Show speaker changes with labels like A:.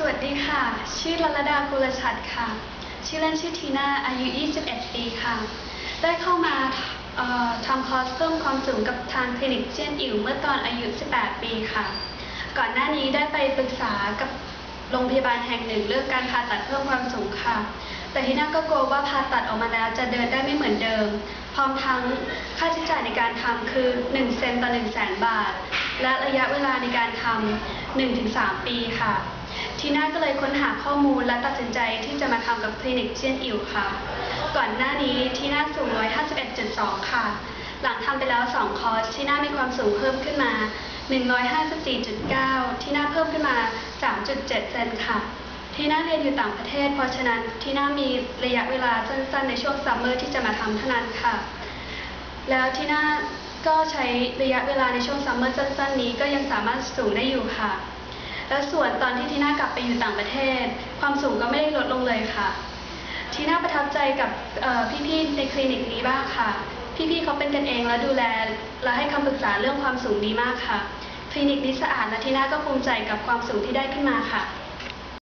A: สวัสดีค่ะ ชื่อลลดากุลชัดค่ะ ชื่อเล่นชื่อทีน่า อายุ 21 ปีค่ะ ได้เข้ามาทำคอร์สเพิ่มความสูงกับทางคลินิกเจียนอิ๋วเมื่อตอนอายุ 18 ปีค่ะ ก่อนหน้านี้ได้ไปปรึกษากับโรงพยาบาลแห่งหนึ่งเรื่องการผ่าตัดเพิ่มความสูงค่ะ แต่ทีน่าก็กลัวว่าผ่าตัดออกมาแล้วจะเดินได้ไม่เหมือนเดิม พร้อมทั้งค่าใช้จ่ายในการทำคือ 1 เซนต่อ1แสนบาท และระยะเวลาในการทำ1-3 ปีค่ะ ทีน่าก็เลยค้นหาข้อมูลและตัดสินใจที่จะมาทำกับคลินิกเจียนอิ๋วค่ะ ก่อนหน้านี้ทีน่าสูง 151.2 ค่ะ หลังทำไปแล้ว 2 คอร์สทีน่ามีความสูงเพิ่มขึ้นมา 154.9 ทีน่าเพิ่มขึ้นมา 3.7 เซนค่ะทีน่าเรียนอยู่ต่างประเทศ เพราะฉะนั้นทีน่ามีระยะเวลาสั้นๆ ในช่วงซัมเมอร์ที่จะมาทำเท่านั้นค่ะ แล้วทีน่าก็ใช้ระยะเวลาในช่วงซัมเมอร์สั้นๆ นี้ก็ยังสามารถสูงได้อยู่ค่ะ และส่วนตอนที่ทีน่ากลับไปอยู่ต่างประเทศ ความสูงก็ไม่ได้ลดลงเลยค่ะ ทีน่าประทับใจกับพี่ๆในคลินิกนี้บ้างค่ะ พี่ๆเขาเป็นกันเองและดูแล และให้คำปรึกษาเรื่องความสูงดีมากค่ะ คลินิกนี้สะอาดและทีน่าก็ภูมิใจกับความสูงที่ได้ขึ้นมาค่ะ